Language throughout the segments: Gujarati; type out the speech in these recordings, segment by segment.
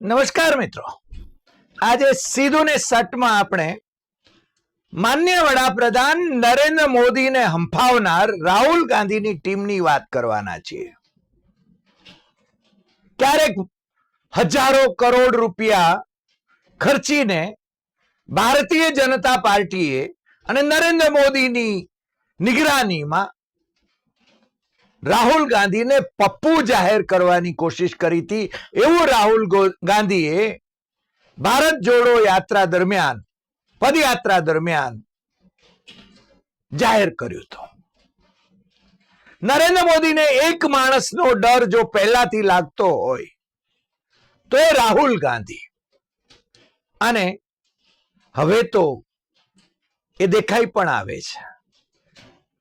નમસ્કાર મિત્રો. આજે સીધું ને સટમાં આપણે માન્ય વડાપ્રધાન નરેન્દ્ર મોદીને હંફાવનાર રાહુલ ગાંધીની ટીમની વાત કરવાના છીએ. ક્યારેક હજારો કરોડ રૂપિયા ખર્ચીને ભારતીય જનતા પાર્ટીએ અને નરેન્દ્ર મોદીની નિગરાનીમાં રાહુલ ગાંધીને પપ્પુ જાહેર કરવાની કોશિશ કરી હતી. એવું રાહુલ ગાંધીએ ભારત જોડો યાત્રા દરમિયાન, પદયાત્રા દરમિયાન જાહેર કર્યું હતું. નરેન્દ્ર મોદીને એક માણસનો ડર જો પહેલાથી લાગતો હોય, તો એ રાહુલ ગાંધી. અને હવે તો એ દેખાઈ પણ આવે છે.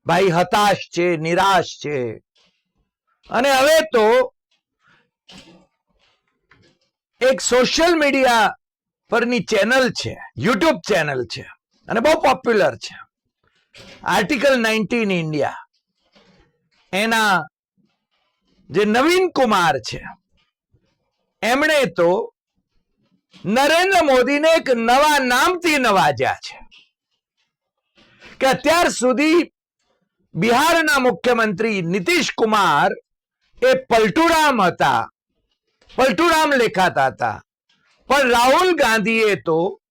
ભાઈ હતાશ છે, નિરાશ છે. અને હવે તો એક સોશિયલ મીડિયા પરની ચેનલ છે યુટ્યુબ ચેનલ છે અને બહુ પોપ્યુલર છે. આર્ટિકલ નાઇન્ટીન ઇન્ડિયા એના જે નવીન કુમાર છે, એમણે તો નરેન્દ્ર મોદીને એક નવા નામથી નવાજ્યા છે. કે અત્યાર સુધી બિહારના મુખ્યમંત્રી નીતિશ કુમાર એ પલટુરામ હતા. પલટુરામ લેખાતા હતા. પણ રાહુલ ગાંધીએ તો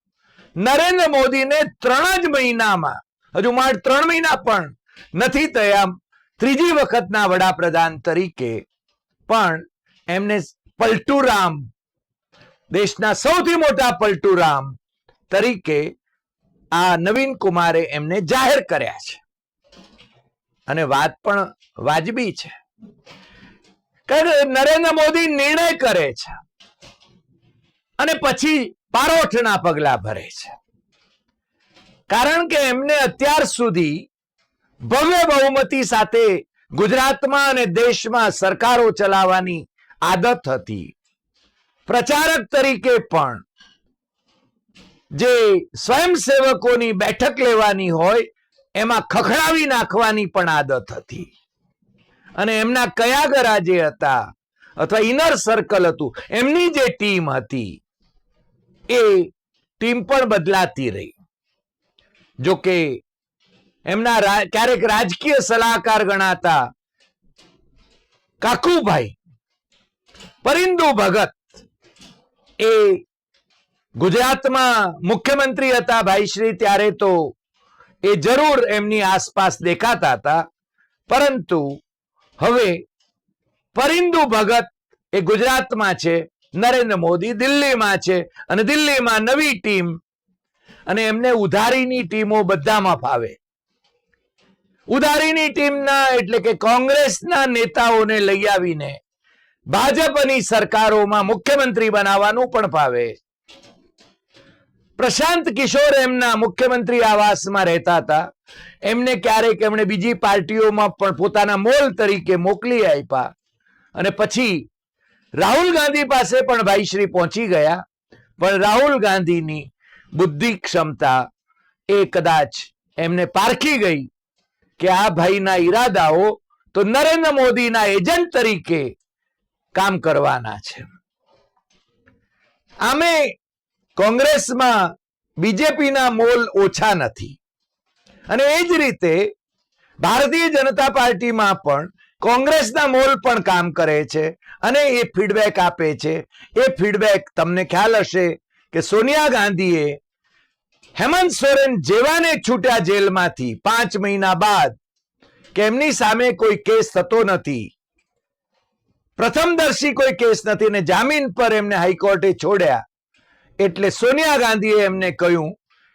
નરેન્દ્ર મોદીને ત્રણ જ મહિનામાં, હજુ માર ત્રણ મહિના પણ નથી થયા ત્રીજી વખતના વડાપ્રધાન તરીકે. પણ એમને પલટુરામ, દેશના સૌથી મોટા પલટુરામ તરીકે આ નવીન કુમારે એમને જાહેર કર્યા છે. અને વાત પણ વાજબી છે. નરેન્દ્ર મોદી નિર્ણય કરે છે. અને પછી પારોઠના પગલા ભરે છે. કારણ કે એમને અત્યાર સુધી ભવ્ય બહુમતી સાથે ગુજરાતમાં અને દેશમાં સરકારો ચલાવવાની આદત હતી. પ્રચારક તરીકે પણ જે સ્વયંસેવકોની બેઠક લેવાની હોય, એમાં ખખડાવી નાખવાની પણ આદત હતી. અને એમના કયા ગરા જે હતા? અથવા ઇનર સર્કલ હતું? એમની જે ટીમ હતી, એ ટીમ પણ બદલાતી રહી. જો કે એમના ક્યારેક રાજકીય સલાહકાર ગણાતા કાકુભાઈ, પરિંદુ ભગત, એ ગુજરાતમાં મુખ્યમંત્રી હતા ભાઈશ્રી ત્યારે તો એ જરૂર એમની આસપાસ દેખાતા હતા. પરંતુ હવે પરિંદુ ભગત એ ગુજરાતમાં છે, નરેન્દ્ર મોદી દિલ્હીમાં છે અને દિલ્હીમાં નવી ટીમ અને એમને ઉધારીની ટીમો બધામાં ફાવે. ઉધારીની ટીમના એટલે કે કોંગ્રેસના નેતાઓને લઈ આવીને ભાજપની સરકારોમાં મુખ્યમંત્રી બનાવવાનું પણ ફાવે. પ્રશાંત કિશોર એમના મુખ્યમંત્રી આવાસમાં રહેતા હતા. એમને ક્યારેક એમણે બીજી પાર્ટીઓમાં પણ પોતાના મોલ તરીકે મોકલી આપ્યા. અને પછી રાહુલ ગાંધી પાસે પણ ભાઈશ્રી પહોંચી ગયા. પણ રાહુલ ગાંધીની બુદ્ધિ ક્ષમતા એ કદાચ એમને પારખી ગઈ કે આ ભાઈના ઈરાદાઓ તો નરેન્દ્ર મોદીના એજન્ટ તરીકે કામ કરવાના છે. આમે કોંગ્રેસમાં બીજેપીના મોલ ઓછા નથી. અને એ જ રીતે ભારતીય જનતા પાર્ટીમાં પણ કોંગ્રેસના મોલ પણ કામ કરે છે અને એ ફીડબેક આપે છે. એ ફીડબેક તમને ખ્યાલ હશે કે સોનિયા ગાંધીએ હેમંત સોરેન જેવાને છૂટ્યા જેલમાંથી પાંચ મહિના બાદ કે એમની સામે કોઈ કેસ થતો નથી. પ્રથમદર્શી કોઈ કેસ નથી ને જામીન પર એમને હાઈકોર્ટે છોડ્યા. એટલે સોનિયા ગાંધીએ એમને કહ્યું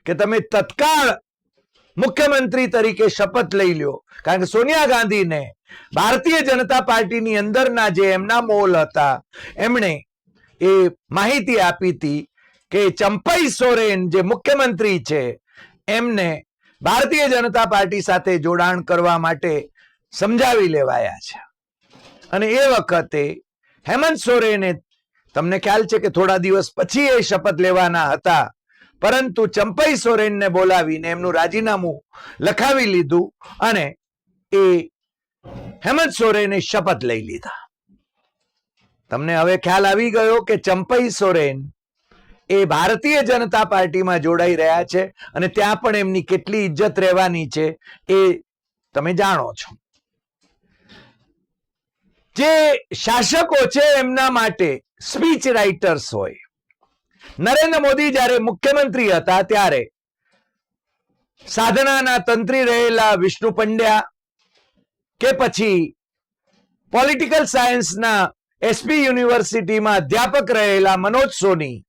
કે તમે તત્કાળ મુખ્યમંત્રી તરીકે શપથ લઈ લ્યો. કારણ કે સોનિયા ગાંધીને ભારતીય જનતા પાર્ટીની અંદરના જે એમના મોલ હતા, એમણે એ માહિતી આપી હતી કે ચંપાઈ સોરેન જે મુખ્યમંત્રી છે, એમને ભારતીય જનતા પાર્ટી સાથે જોડાણ કરવા માટે સમજાવી લેવાયા છે. અને એ વખતે હેમંત સોરેને, તમને ખ્યાલ છે કે થોડા દિવસ પછી એ શપથ લેવાના હતા પરંતુ ચંપઈ સોરેનને બોલાવીને એમનું રાજીનામું લખાવી લીધું અને એ હેમંત સોરેને શપથ લઈ લીધા. તમને હવે ખ્યાલ આવી ગયો કે ચંપઈ સોરેન એ ભારતીય જનતા પાર્ટીમાં જોડાઈ રહ્યા છે અને ત્યાં પણ એમની કેટલી ઇજ્જત રહેવાની છે એ તમે જાણો છો. જે શાસકો છે એમના માટે સ્પીચ રાઇટર્સ હોય નરેન્દ્ર મોદી જ્યારે મુખ્યમંત્રી હતા ત્યારે સાધનાના તંત્રી રહેલા વિષ્ણુ પંડ્યા કે પછી પોલિટિકલ સાયન્સના એસપી યુનિવર્સિટીમાં અધ્યાપક રહેલા મનોજ સોની,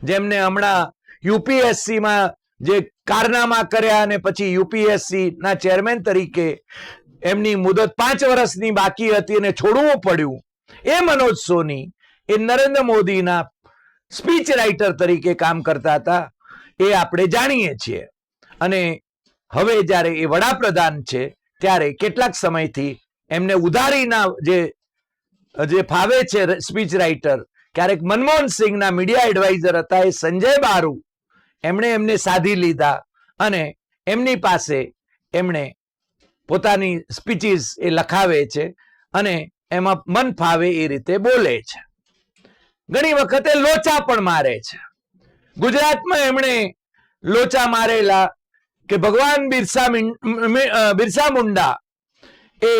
જેમને હમણાં યુપીએસસીમાં જે કારનામા કર્યા અને પછી યુપીએસસી ના ચેરમેન તરીકે એમની મુદત પાંચ વર્ષની બાકી હતી અને છોડવું પડ્યું. એ મનોજ સોની એ નરેન્દ્ર મોદીના સ્પીચ રાઇટર તરીકે કામ કરતા હતા, એ આપણે જાણીએ છીએ. અને હવે જ્યારે એ વડાપ્રધાન છે, ત્યારે કેટલાક સમયથી એમને ઉધારીના જે જે ફાવે છે સ્પીચ રાઇટર, ક્યારેક મનમોહન સિંહના મીડિયા એડવાઇઝર હતા, એ સંજય બારુ, એમણે એમને સાધી લીધા અને એમની પાસે એમણે પોતાની સ્પીચીસ એ લખાવે છે અને એમાં મન ફાવે એ રીતે બોલે છે. ઘણી વખતે લોચા પણ મારે છે. ગુજરાતમાં એમણે લોચા મારેલા કે ભગવાન બિરસા બિરસા મુંડા એ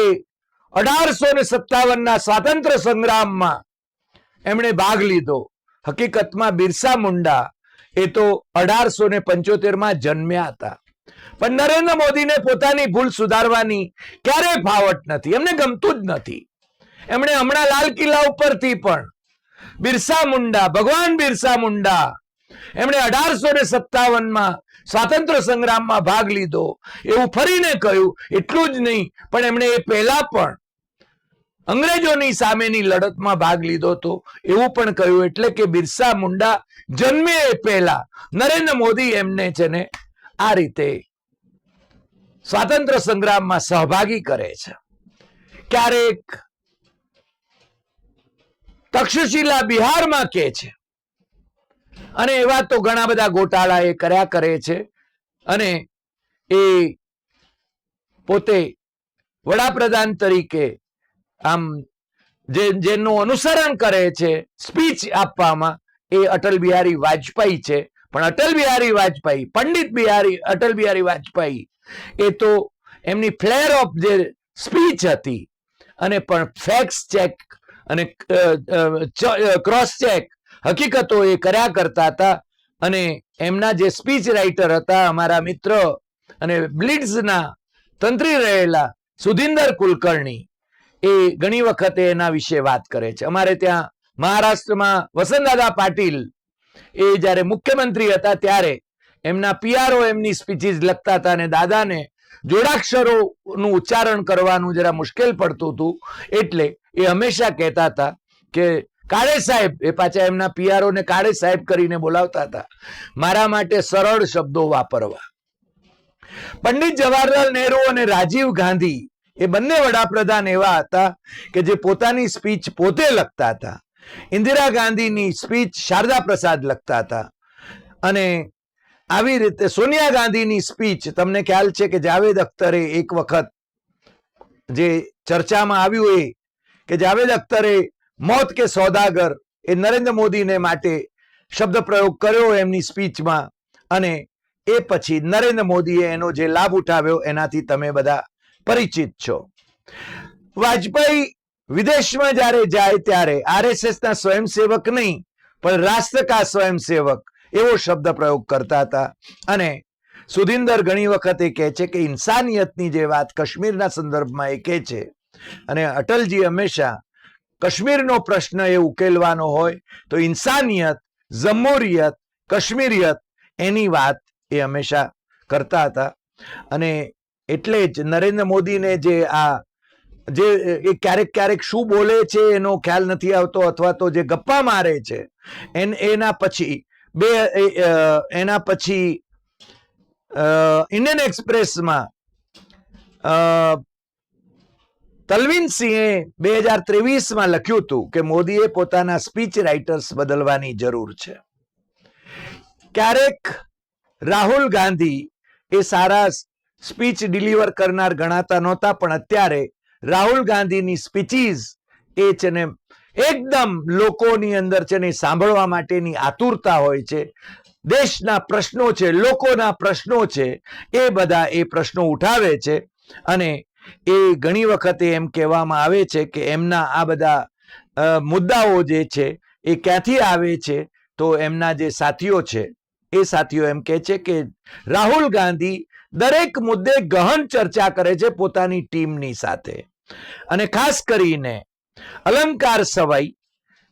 અઢારસો ને સત્તાવનના સ્વાતંત્ર્ય સંગ્રામમાં એમણે ભાગ લીધો. હકીકતમાં બિરસા મુંડા એ તો અઢારસો ને પંચોતેરમાં જન્મ્યા હતા. પણ નરેન્દ્ર મોદીને પોતાની ભૂલ સુધારવાની ક્યારેય ફાવટ નથી. એમને ગમતું જ નથી. એમણે હમણાં લાલ કિલ્લા ઉપરથી પણ બિરસા મુંડા, ભગવાન બિરસા મુંડા. એમણે અઢારસો ને સત્તાવનમાં સ્વાતંત્ર્ય સંગ્રામમાં ભાગ લીધો. એવું ફરીને કહ્યું, એટલું જ નહીં, પણ એમણે એ પહેલા પણ અંગ્રેજોની સામેની લડતમાં ભાગ લીધો હતો. એવું પણ કહ્યું, એટલે કે બિરસા મુંડા જન્મે એ પહેલા. નરેન્દ્ર મોદી એમને છે ને આ રીતે સ્વાતંત્ર સંગ્રામમાં સહભાગી કરે છે. ક્યારેક તક્ષશિલા બિહારમાં કે છે. અને એવા તો ઘણા બધા ગોટાળા એ કર્યા કરે છે. અને એ પોતે વડાપ્રધાન તરીકે આમ જેનું અનુસરણ કરે છે, સ્પીચ આપવામાં, એ અટલ બિહારી વાજપેયી છે. પણ અટલ બિહારી વાજપેયી, પંડિત બિહારી, અટલ બિહારી વાજપેયી, એ તો એમની ફ્લેર ઓફ જે સ્પીચ હતી અને પણ ફેક્સ ચેક અને ક્રોસ ચેક હકીકતો એ કર્યા કરતા હતા અને એમના જે સ્પીચ રાઇટર હતા અમારા મિત્ર અને બ્લિડ્સના તંત્રી રહેલા સુધિંદર કુલકર્ણી એ ઘણી વખતે એના વિશે વાત કરે છે. અમારે ત્યાં મહારાષ્ટ્રમાં વસંતદાદા પાટીલ એ જ્યારે મુખ્યમંત્રી હતા ત્યારે એમના પીઆરઓ એમની સ્પીચીસ લખતા હતા અને દાદાને જોડાક્ષરોનું ઉચ્ચારણ કરવાનું જરા મુશ્કેલ પડતું હતું. એટલે એ હંમેશા કહેતા હતા કે કાળે સાહેબ, એ પાછા એમના પિયારોને કાળે સાહેબ કરીને બોલાવતા હતા. મારા માટે સરળ શબ્દો વાપરવા. પંડિત જવાહરલાલ નહેરુ અને રાજીવ ગાંધી એ બંને વડાપ્રધાન એવા હતા કે જે પોતાની સ્પીચ પોતે લખતા હતા. ઇન્દિરા ગાંધીની સ્પીચ શારદા પ્રસાદ લખતા હતા. અને આવી રીતે સોનિયા ગાંધીની સ્પીચ તમને ખ્યાલ છે કે જાવેદ અખ્તરે એક વખત જે ચર્ચામાં આવ્યું એ, કે જાવેદ અખ્તરે મોત કે સોદાગર એ નરેન્દ્ર મોદીને માટે શબ્દ પ્રયોગ કર્યો એમની સ્પીચમાં અને એ પછી નરેન્દ્ર મોદીએ એનો જે લાભ ઉઠાવ્યો એનાથી તમે બધા પરિચિત છો. વાજપેયી વિદેશમાં જ્યારે જાય ત્યારે આરએસએસના સ્વયંસેવક નહીં, પણ રાષ્ટ્રકા સ્વયંસેવક એવો શબ્દ પ્રયોગ કરતા હતા. અને સુધિંદર ઘણી વખત એ કહે છે કે ઇન્સાનિયતની જે વાત કાશ્મીરના સંદર્ભમાં એ કહે છે. અને અટલજી હંમેશા કાશ્મીરનો પ્રશ્ન એ ઉકેલવાનો હોય તો ઇન્સાનિયત જમહુરિયત કાશ્મીરિયત એની વાત એ હંમેશા કરતા હતા. અને એટલે જ નરેન્દ્ર મોદીને જે આ જે એ ક્યારેક ક્યારેક શું બોલે છે એનો ખ્યાલ નથી આવતો અથવા તો જે ગપ્પા મારે છે, એન એના પછી બે એના પછી ઇન્ડિયન એક્સપ્રેસમાં અ, તલવીનસિંહે બે હજાર ત્રેવીસમાં લખ્યું હતું કે મોદીએ પોતાના સ્પીચ રાઇટર્સ બદલવાની જરૂર છે. ક્યારેક રાહુલ ગાંધી એ સારા સ્પીચ ડિલિવર કરનાર ગણાતા નહોતા પણ અત્યારે રાહુલ ગાંધીની સ્પીચીસ એ છે ને એકદમ લોકોની અંદર છે ને સાંભળવા માટેની આતુરતા હોય છે. દેશના પ્રશ્નો છે, લોકોના પ્રશ્નો છે, એ બધા એ પ્રશ્નો ઉઠાવે છે અને એ ઘણી વખતે એમ કહેવામાં આવે છે કે એમના આ બધા મુદ્દાઓ જે છે એ ક્યાંથી આવે છે? તો એમના જે સાથીઓ છે, એ સાથીઓ એમ કહે છે કે રાહુલ ગાંધી દરેક મુદ્દે ગહન ચર્ચા કરે છે પોતાની ટીમની સાથે. અને ખાસ કરીને અલંકાર સવાઈ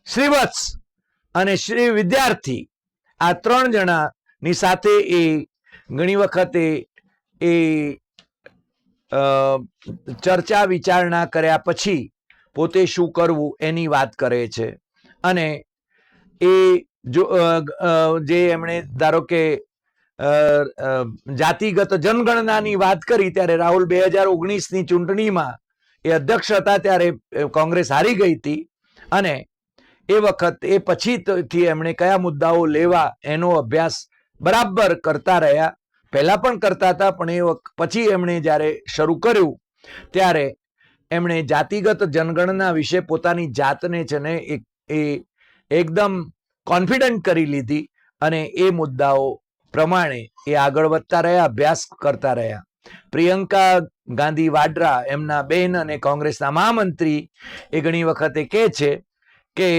શ્રીવત્સ અને શ્રી વિદ્યાર્થી આ ત્રણ જણાની સાથે એ ઘણી વખતે એ ચર્ચા વિચારણા કર્યા પછી પોતે શું કરવું એની વાત કરે છે. અને એ જો જે એમણે ધારો કે જાતિગત જનગણનાની વાત કરી ત્યારે રાહુલ બે હજાર ઓગણીસની ચૂંટણીમાં એ અધ્યક્ષ હતા ત્યારે કોંગ્રેસ હારી ગઈ હતી અને એ વખત એ પછીથી એમણે કયા મુદ્દાઓ લેવા એનો અભ્યાસ બરાબર કરતા રહ્યા. પહેલાં પણ કરતા હતા, પણ એ વખત પછી એમણે જ્યારે શરૂ કર્યું, ત્યારે એમણે જાતિગત જનગણના વિશે પોતાની જાતને છે ને એ એકદમ કોન્ફિડન્ટ કરી લીધી અને એ મુદ્દાઓ પ્રમાણે એ આગળ વધતા રહ્યા, અભ્યાસ કરતા રહ્યા. પ્રિયંકા ગાંધી વાડ્રા એમના બેન અને કોંગ્રેસના મહામંત્રી એ ઘણી વખતે કહે છે કે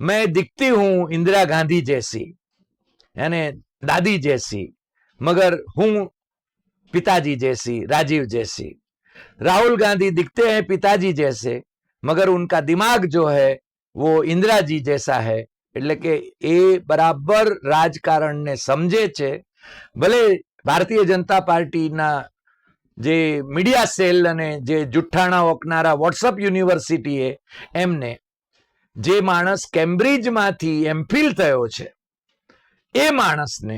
मैं दिखती हूं इंदिरा गांधी जैसी यानी दादी जैसी मगर हूं पिताजी जैसी राजीव जैसी राहुल गांधी दिखते हैं पिताजी जैसे मगर उनका दिमाग जो है वो इंदिरा जी जैसा है એટલે કે એ બરાબર રાજકારણને સમજે છે ભલે ભારતીય જનતા પાર્ટીના જે મીડિયા સેલ અને જે જુઠ્ઠાણા ઓકનારા વોટ્સઅપ યુનિવર્સિટીએ એમને જે માણસ કેમ્બ્રિજમાંથી એમફિલ થયો છે, એ માણસને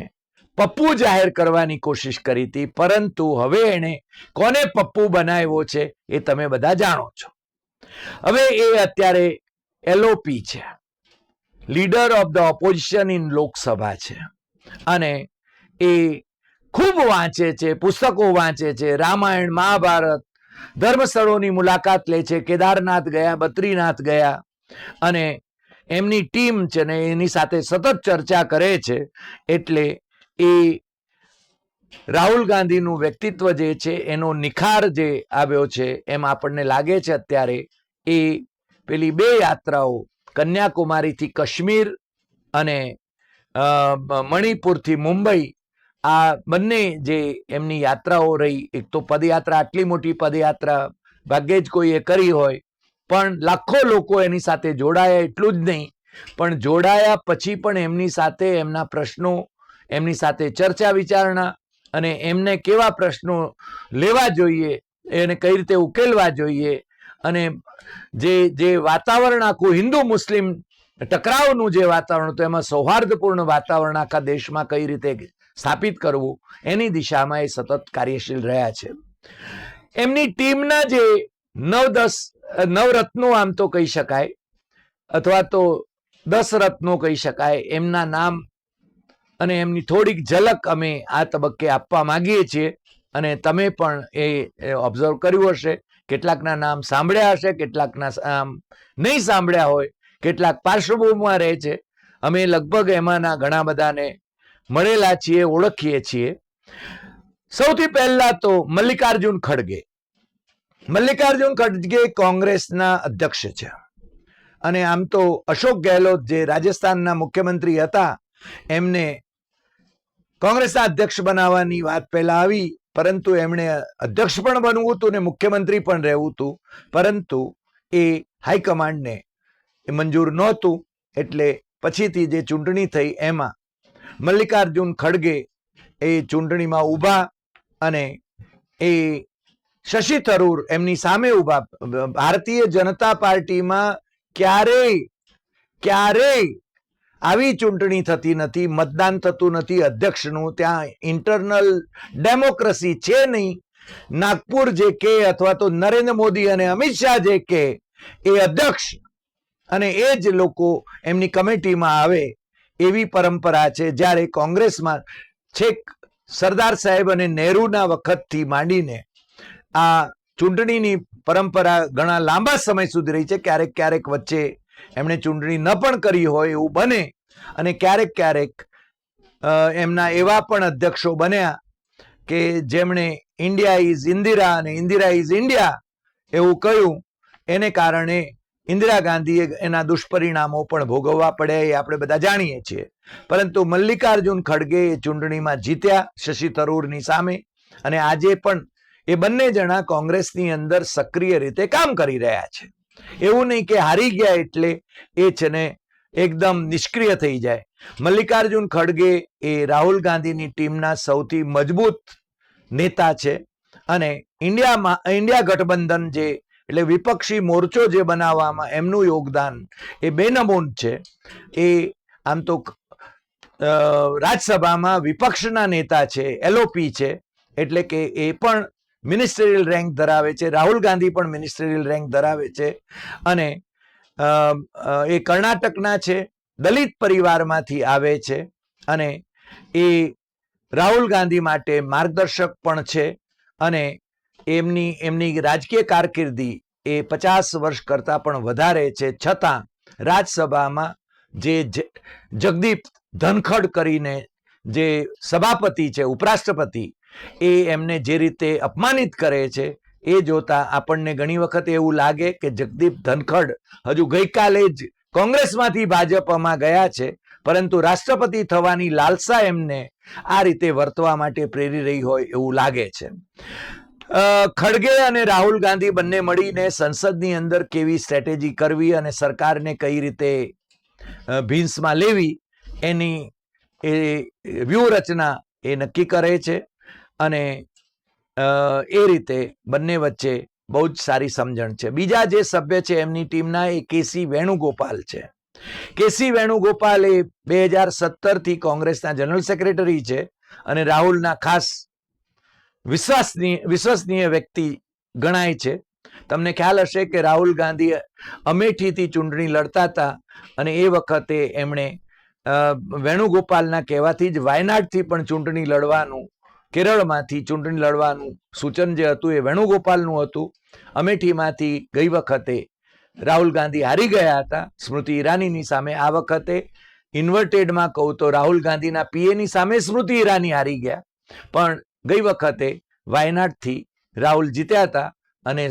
પપ્પુ જાહેર કરવાની કોશિશ કરી હતી, પરંતુ હવે એણે કોને પપ્પુ બનાવ્યો છે એ તમે બધા જાણો છો. હવે એ અત્યારે એલઓપી છે, leader of the opposition in Lok Sabha છે અને એ ખૂબ વાંચે છે, પુસ્તકો વાંચે છે, રામાયણ, મહાભારત, ધર્મસ્થળોની મુલાકાત લે છે, કેદારનાથ ગયા, બદ્રીનાથ ગયા અને એમની ટીમ છે ને એની સાથે સતત ચર્ચા કરે છે. એટલે એ રાહુલ ગાંધીનું વ્યક્તિત્વ જે છે, એનો નિખાર જે આવ્યો છે, એમ આપણને લાગે છે અત્યારે, એ પેલી બે યાત્રાઓ કન્યાકુમારીથી કાશ્મીર અને મણિપુરથી મુંબઈ આ બંને જે એમની યાત્રાઓ રહી, એક તો પદયાત્રા, આટલી મોટી પદયાત્રા, ભાગ્યે જ કોઈએ કરી હોય, પણ લાખો લોકો એની સાથે જોડાયા એટલું જ નહીં. પણ જોડાયા પછી પણ એમની સાથે એમના પ્રશ્નો, એમની સાથે ચર્ચા વિચારણા અને એમને કેવા પ્રશ્નો લેવા જોઈએ, એને કઈ રીતે ઉકેલવા જોઈએ અને જે જે વાતાવરણ આખું હિન્દુ મુસ્લિમ ટકરાવનું જે વાતાવરણ હતું, એમાં સૌહાર્દપૂર્ણ વાતાવરણ આખા દેશમાં કઈ રીતે સ્થાપિત કરવું. એની દિશામાં એ સતત કાર્યશીલ રહ્યા છે. એમની ટીમના જે નવ દસ નવરત્નો આમ તો કહી શકાય, અથવા તો દસ રત્નો કહી શકાય, એમના નામ અને એમની થોડીક ઝલક અમે આ તબક્કે આપવા માંગીએ છીએ અને તમે પણ એ ઓબ્ઝર્વ કર્યું હશે. કેટલાકના નામ સાંભળ્યા હશે, કેટલાકના આમ નહીં સાંભળ્યા હોય, કેટલાક પાર્શ્વભૂમિમાં રહે છે. અમે લગભગ એમાંના ઘણા બધાને મળેલા છીએ, ઓળખીએ છીએ. સૌથી પહેલા તો મલ્લિકાર્જુન ખડગે. મલ્લિકાર્જુન ખડગે કોંગ્રેસના અધ્યક્ષ છે. અને આમ તો અશોક ગેહલોત જે રાજસ્થાનના મુખ્યમંત્રી હતા, એમને કોંગ્રેસના અધ્યક્ષ બનાવવાની વાત પહેલા આવી, પરંતુ એમણે અધ્યક્ષ પણ બનવું હતું ને મુખ્યમંત્રી પણ રહેવું હતું. પરંતુ એ હાઈકમાન્ડને એ મંજૂર નહોતું, એટલે પછીથી જે ચૂંટણી થઈ એમાં મલ્લિકાર્જુન ખડગે એ ચૂંટણીમાં ઊભા અને એ શશી થરૂર એમની સામે ઊભા. ભારતીય જનતા પાર્ટીમાં ક્યારેય ક્યારેય આવી ચૂંટણી થતી નથી, મતદાન થતું નથી. અધ્યક્ષનું ત્યાં ઇન્ટરનલ ડેમોક્રેસી છે નહીં. નાગપુર જે કે અથવા તો નરેન્દ્ર મોદી અને અમિત શાહ જે કે, એ અધ્યક્ષ અને એ જ લોકો એમની કમિટીમાં આવે. એવી પરંપરા છે જ્યારે કોંગ્રેસમાં છેક સરદાર સાહેબ અને નહેરુના વખતથી માંડીને આ ચૂંટણીની પરંપરા ઘણા લાંબા સમય સુધી રહી છે. ક્યારેક ક્યારેક વચ્ચે એમણે ચૂંટણી ન પણ કરી હોય એવું બને અને ક્યારેક ક્યારેક એમના એવા પણ અધ્યક્ષો બન્યા કે જેમણે ઇન્ડિયા ઇઝ ઇન્દિરા અને ઇન્દિરા ઇઝ ઇન્ડિયા એવું કહ્યું. એને કારણે ઇન્દિરા ગાંધીએ એના દુષ્પરિણામો પણ ભોગવવા પડે એ આપણે બધા જાણીએ છીએ. પરંતુ મલ્લિકાર્જુન ખડગે એ ચૂંટણીમાં જીત્યા શશી થરૂરની સામે અને આજે પણ એ બંને જણા કોંગ્રેસની અંદર સક્રિય રીતે કામ કરી રહ્યા છે. એવું નહીં કે હારી ગયા એટલે એ છે ને એકદમ નિષ્ક્રિય થઈ જાય. મલ્લિકાર્જુન ખડગે એ રાહુલ ગાંધીની ટીમના સૌથી મજબૂત નેતા છે અને ઇન્ડિયામાં, ઇન્ડિયા ગઠબંધન જે એટલે વિપક્ષી મોરચો જે બનાવવામાં એમનું યોગદાન એ બેનમૂન છે, એ આમ તો રાજ્યસભામાં વિપક્ષના નેતા છે એલઓપી છે, એટલે કે એ પણ મિનિસ્ટરિયલ રેન્ક ધરાવે છે, રાહુલ ગાંધી પણ મિનિસ્ટરિયલ રેન્ક ધરાવે છે, અને એ કર્ણાટકના છે, દલિત પરિવારમાંથી આવે છે, અને એ રાહુલ ગાંધી માટે માર્ગદર્શક પણ છે, અને એમની એમની રાજકીય કારકિર્દી એ પચાસ વર્ષ કરતાં પણ વધારે છે, છતાં રાજ્યસભામાં જે, જગદીપ ધનખડ કરીને જે સભાપતિ છે, ઉપરાષ્ટ્રપતિ, એ એમને જે રીતે અપમાનિત કરે છે, એ જોતા આપણને ઘણી વખત એવું લાગે કે જગદીપ ધનખડ હજુ ગઈકાલે જ કોંગ્રેસમાંથી ભાજપમાં ગયા છે, પરંતુ રાષ્ટ્રપતિ થવાની લાલસા એમને આ રીતે વર્તવા માટે પ્રેરી રહી હોય એવું લાગે છે. ખડગે અને રાહુલ ગાંધી બંને મળીને સંસદની અંદર કેવી સ્ટ્રેટેજી કરવી અને સરકારને કઈ રીતે ભીન્સમાં લેવી એની એ, વ્યૂહરચના એ નક્કી કરે છે અને એ રીતે બંને વચ્ચે બહુ જ સારી સમજણ છે. બીજા જે સભ્ય છે એમની ટીમના એ કેસી વેણુગોપાલ છે. કેસી વેણુગોપાલ એ બે હજાર સત્તરથી કોંગ્રેસના જનરલ સેક્રેટરી છે અને રાહુલના ખાસ વિશ્વાસનીય વિશ્વસનીય વ્યક્તિ ગણાય છે. તમને ખ્યાલ હશે કે રાહુલ ગાંધી અમેઠીથી ચૂંટણી લડતા હતા અને એ વખતે એમણે વેણુગોપાલના કહેવાથી જ વાયનાડથી પણ ચૂંટણી લડવાનું, કેરળમાંથી ચૂંટણી લડવાનું સૂચન જે હતું એ વેણુગોપાલનું હતું. અમેઠીમાંથી ગઈ વખતે રાહુલ ગાંધી હારી ગયા હતા. સ્મૃતિ ઈરાનીની સામે આ વખતે ઇન્વર્ટેડમાં કહું તો રાહુલ ગાંધીના પીએની સામે સ્મૃતિ ઈરાની હારી ગયા. પણ ગઈ વખતે વાયનાડથી રાહુલ જીત્યા હતા અને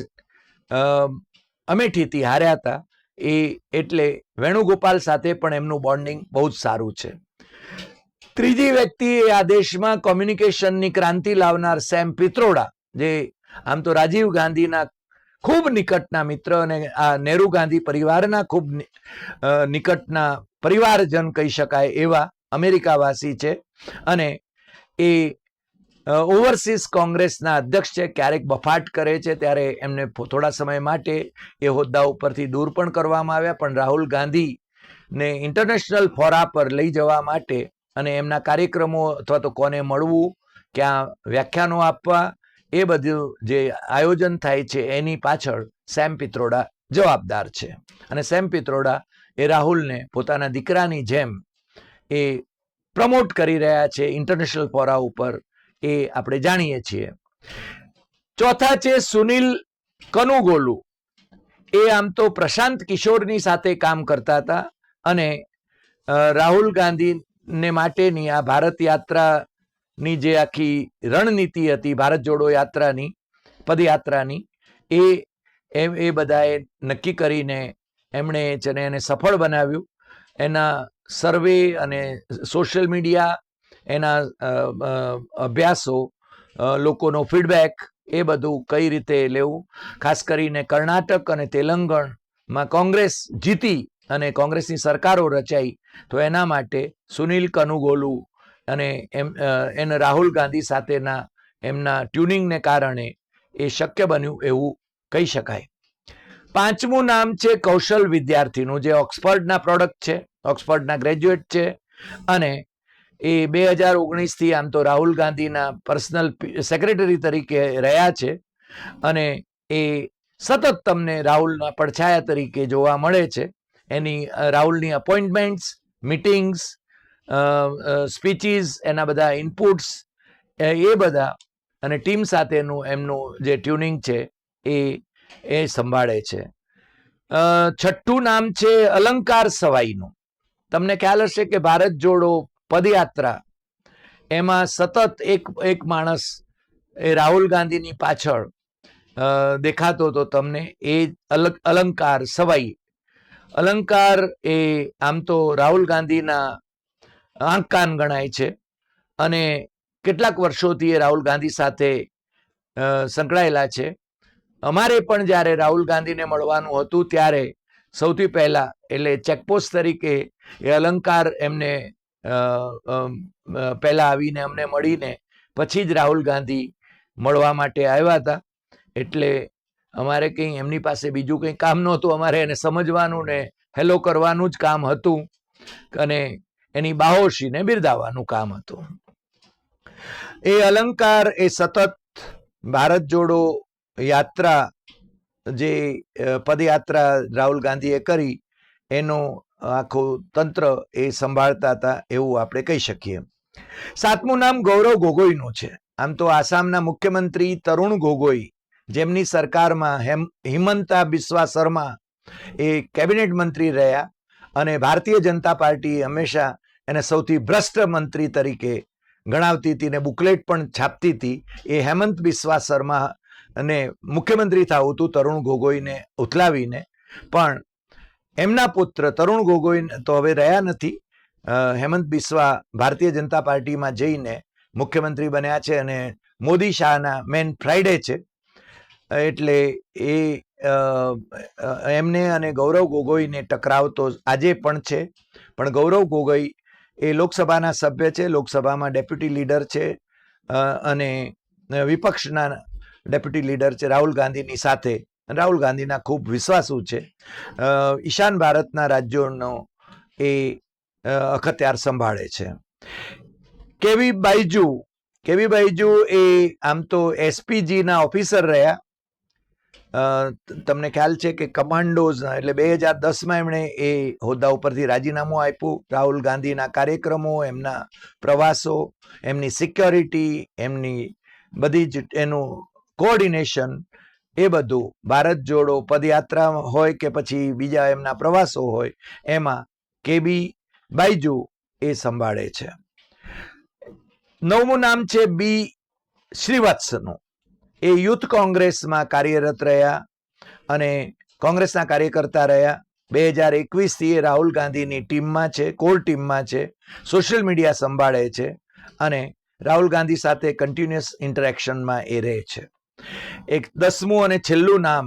અમેઠીથી હાર્યા હતા. એ એટલે વેણુગોપાલ સાથે પણ એમનું બોન્ડિંગ બહુ જ સારું છે. ત્રીજી વ્યક્તિ એ આ દેશમાં કોમ્યુનિકેશનની ક્રાંતિ લાવનાર સેમ પિત્રોડા, જે આમ તો રાજીવ ગાંધીના ખૂબ નિકટના મિત્ર અને આ નેહરુ ગાંધી પરિવારના ખૂબ નિકટના પરિવારજન કહી શકાય એવા અમેરિકાવાસી છે. અને એ ઓવરસીઝ કોંગ્રેસના અધ્યક્ષ છે, ક્યારેક બફાટ કરે છે, ત્યારે એમને થોડા સમય માટે એ હોદ્દા ઉપરથી દૂર પણ કરવામાં આવ્યા, પણ રાહુલ ગાંધીને ઇન્ટરનેશનલ ફોરા પર લઈ જવા માટે અને એમના કાર્યક્રમો અથવા તો કોને મળવું, ક્યાં વ્યાખ્યાનો આપવા, એ બધું જે આયોજન થાય છે, એની પાછળ સેમ પિત્રોડા જવાબદાર છે. અને સેમ પિત્રોડા એ રાહુલને પોતાના દીકરાની જેમ એ પ્રમોટ કરી રહ્યા છે, ઇન્ટરનેશનલ ફોરા ઉપર એ આપણે જાણીએ છીએ. ચોથા છે સુનિલ કનુગોલુ. એ આમ તો પ્રશાંત કિશોરની સાથે કામ કરતા હતા અને રાહુલ ગાંધીને માટેની આ ભારત યાત્રાની જે આખી રણનીતિ હતી, ભારત જોડો યાત્રાની, પદયાત્રાની, એ, એમ, એ બધાએ નક્કી કરીને એમણે છે ને એને સફળ બનાવ્યું. એના સર્વે અને સોશિયલ મીડિયા એના અભ્યાસો લોકોનો ફીડબેક એ બધું કઈ રીતે લેવું? ખાસ કરીને કર્ણાટક અને તેલંગણમાં કોંગ્રેસ જીતી અને કોંગ્રેસની સરકારો રચાઈ, તો એના માટે સુનિલ કનુગોલુ અને એમ એને રાહુલ ગાંધી સાથેના એમના ટ્યુનિંગને કારણે એ શક્ય બન્યું એવું કહી શકાય. પાંચમું નામ છે કૌશલ વિદ્યાર્થીનું, જે ઓક્સફર્ડના પ્રોડક્ટ છે, ઓક્સફર્ડના ગ્રેજ્યુએટ છે અને એ બે હજાર ઓગણીસથી આમ તો રાહુલ ગાંધીના પર્સનલ સેક્રેટરી તરીકે રહ્યા છે અને એ સતત તમને રાહુલના પડછાયા તરીકે જોવા મળે છે. એની રાહુલની અપોઇન્ટમેન્ટ્સ મિટિંગ્સ સ્પીચીસ એના બધા ઇનપુટ્સ એ બધા અને ટીમ સાથેનું એમનું જે ટ્યુનિંગ છે એ એ સંભાળે છે. છઠ્ઠું નામ છે અલંકાર સવાઈનું. તમને ખ્યાલ હશે કે ભારત જોડો પદયાત્રા. એમાં સતત એક એક માણસ એ રાહુલ ગાંધીની પાછળ દેખાતો હતો તમને એ અલગ, અલંકાર સવાઈ. અલંકાર એ આમ તો રાહુલ ગાંધીના આંકાન ગણાય છે અને કેટલાક વર્ષોથી એ રાહુલ ગાંધી સાથે સંકળાયેલા છે. અમારે પણ જ્યારે રાહુલ ગાંધીને મળવાનું હતું ત્યારે સૌથી પહેલા એટલે ચેકપોસ્ટ તરીકે એ અલંકાર એમને પહેલા આવીને અમને મળીને પછી જ રાહુલ ગાંધી મળવા માટે આવ્યા હતા. એટલે અમારે કંઈ એમની પાસે બીજું કંઈ કામ નહોતું. અમારે એને સમજવાનું ને હેલો કરવાનું જ કામ હતું. અને એની બાહોશીને બિરદાવવાનું કામ હતું. એ અલંકાર, એ સતત ભારત જોડો યાત્રા જે પદયાત્રા રાહુલ ગાંધીએ કરી, એનું આખું તંત્ર એ સંભાળતા હતા એવું આપણે કહી શકીએ. સાતમું નામ ગૌરવ ગોગોઈનું છે. આમ તો આસામના મુખ્યમંત્રી તરુણ ગોગોઈ, જેમની સરકારમાં હેમ, હિમંતા બિસ્વા શર્મા એ કેબિનેટ મંત્રી રહ્યા અને ભારતીય જનતા પાર્ટી હંમેશા એને સૌથી ભ્રષ્ટ મંત્રી તરીકે ગણાવતી હતી ને બુકલેટ પણ છાપતી હતી. એ હેમંત બિસ્વા શર્મા અને મુખ્યમંત્રી થવું હતું તરુણ ગોગોઈને ઉથલાવીને. પણ એમના પુત્ર તરુણ ગોગોઈ તો હવે રહ્યા નથી. હેમંત બિસ્વા ભારતીય જનતા પાર્ટીમાં જઈને મુખ્યમંત્રી બન્યા છે અને મોદી શાહના મેન ફ્રાઈડે છે. એટલે એ એમને અને ગૌરવ ગોગોઈને ટકરાવ તો આજે પણ છે. પણ ગૌરવ ગોગોઈ એ લોકસભાના સભ્ય છે, લોકસભામાં ડેપ્યુટી લીડર છે અને વિપક્ષના ડેપ્યુટી લીડર છે રાહુલ ગાંધીની સાથે રાહુલ ગાંધીના ખૂબ વિશ્વાસુ છે. ઈશાન ભારતના રાજ્યોનો એ અખત્યાર સંભાળે છે. કેવી બાઈજુ કેવી બાઈજુ એ આમ તો એસપીજીના ઓફિસર રહ્યા. તમને ખ્યાલ છે કે કમાન્ડોઝ એટલે બે હજાર દસમાં એમણે એ હોદ્દા ઉપરથી રાજીનામું આપ્યું. રાહુલ ગાંધીના કાર્યક્રમો, એમના પ્રવાસો, એમની સિક્યોરિટી, એમની બધી જ એનું કોઓર્ડિનેશન એ બધું ભારત જોડો પદયાત્રા હોય કે પછી બીજા એમના પ્રવાસો હોય, એમાં કેબી બાઈજુ એ સંભાળે છે. નવમું નામ છે બી શ્રીવત્સનું. એ યુથ કોંગ્રેસમાં કાર્યરત રહ્યા અને કોંગ્રેસના કાર્યકર્તા રહ્યા. બે હજાર એકવીસથી એ રાહુલ ગાંધીની ટીમમાં છે, કોર ટીમમાં છે, સોશિયલ મીડિયા સંભાળે છે અને રાહુલ ગાંધી સાથે કન્ટિન્યુઅસ ઇન્ટરેક્શનમાં એ રહે છે. એક દસમું અને છેલ્લું નામ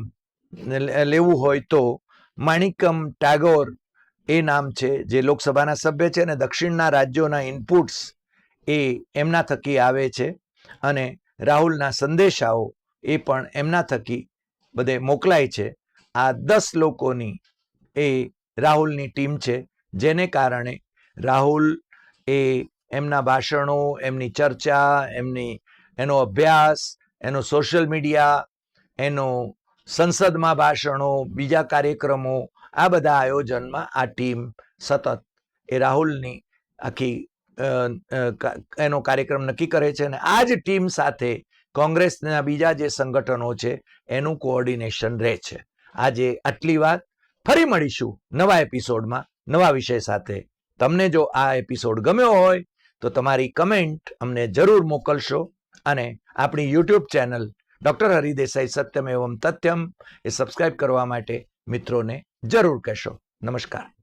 લેવું હોય તો માણિકમ ટાગોર એ નામ છે, જે લોકસભાના સભ્ય છે અને દક્ષિણના રાજ્યોના ઇનપુટ્સ એ એમના થકી આવે છે અને રાહુલના સંદેશાઓ એ પણ એમના થકી બધે મોકલાય છે. આ દસ લોકોની એ રાહુલની ટીમ છે, જેને કારણે રાહુલ એ એમના ભાષણો, એમની ચર્ચા, એમની, એનો અભ્યાસ એનો સોશિયલ મીડિયા, એનો સંસદમાં ભાષણો, બીજા કાર્યક્રમો, આ બધા આયોજનમાં આ ટીમ સતત એ રાહુલની આખી એનો કાર્યક્રમ નક્કી કરે છે અને આ જ ટીમ સાથે કોંગ્રેસના બીજા જે સંગઠનો છે એનું કોઓર્ડિનેશન રહે છે. આજે આટલી વાત. ફરી મળીશું નવા એપિસોડમાં, નવા વિષય સાથે. તમને જો આ એપિસોડ ગમ્યો હોય તો તમારી કમેન્ટ અમને જરૂર મોકલશો. અને આપણી યુટ્યુબ ચેનલ ડૉક્ટર હરિદેસાઈ સત્યમ એવમ તથ્યમ એ સબસ્ક્રાઇબ કરવા માટે મિત્રોને જરૂર કહેશો. નમસ્કાર.